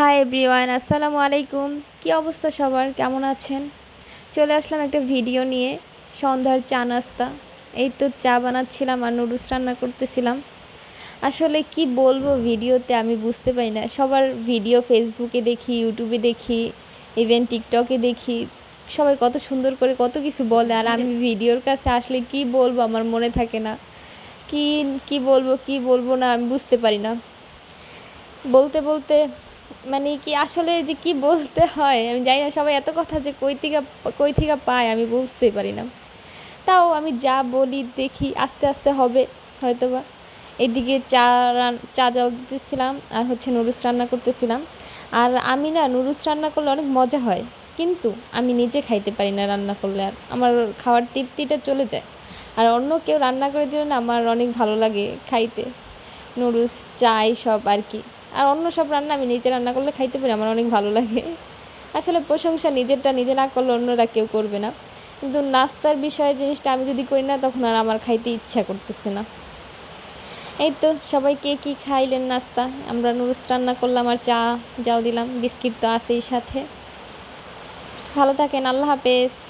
Hi everyone আসসালামু আলাইকুম কী অবস্থা সবার? কেমন আছেন? চলে আসলাম একটা ভিডিও নিয়ে, সন্ধ্যার চা নাস্তা। এই তো চা বানাচ্ছিলাম আর নুডলস রান্না করতেছিলাম। আসলে কি বলব ভিডিওতে আমি বুঝতে পারি না। সবার ভিডিও ফেসবুকে দেখি ইউটিউবে দেখি ইভেন টিকটকে দেখি, সবাই কত সুন্দর করে কত কিছু বলে। আর আমি ভিডিওর কাছে আসলে কি বলব আমার মনে থাকে না। কি কি বলব কি বলব না আমি বুঝতে পারি না। বলতে বলতে মানে কি আসলে যে কি বলতে হয়? আমি জানি না সবাই এত কথা যে কই থেকে কই থেকে পায়, আমি বুঝতেই পারি না। তাও আমি যা বলি দেখি আস্তে আস্তে হবে, হয়তোবা। এদিকে চা চা জল দিতেছিলাম, আর হচ্ছে নুডলস রান্না করতেছিলাম। আর আমি না নুডলস রান্না করলে অনেক মজা হয়, কিন্তু আমি নিজে খাইতে পারি না রান্না করলে আর। আমার খাওয়ার তৃপ্তিটা চলে যায়। আর অন্য কেউ রান্না করে দিলে না আমার অনেক ভালো লাগে খাইতে। নুডলস, চা সব আর কি। আর অন্য সব রান্না আমি নিজে রান্না করলে খাইতে পারি, আমার অনেক ভালো লাগে। আসলে প্রশংসা নিজেরটা নিজে না করলে অন্যরা কেউ করবে না। কিন্তু নাস্তার বিষয়ে জিনিসটা আমি যদি করি না, তখন আর আমার খাইতে ইচ্ছা করতেছে না। এই তো, সবাই কে কী খাইলেন নাস্তা? আমরা নুডলস রান্না করলাম আর চা যাও দিলাম, বিস্কিট তো আছেই সাথে। ভালো থাকেন, আল্লাহ হাফেজ।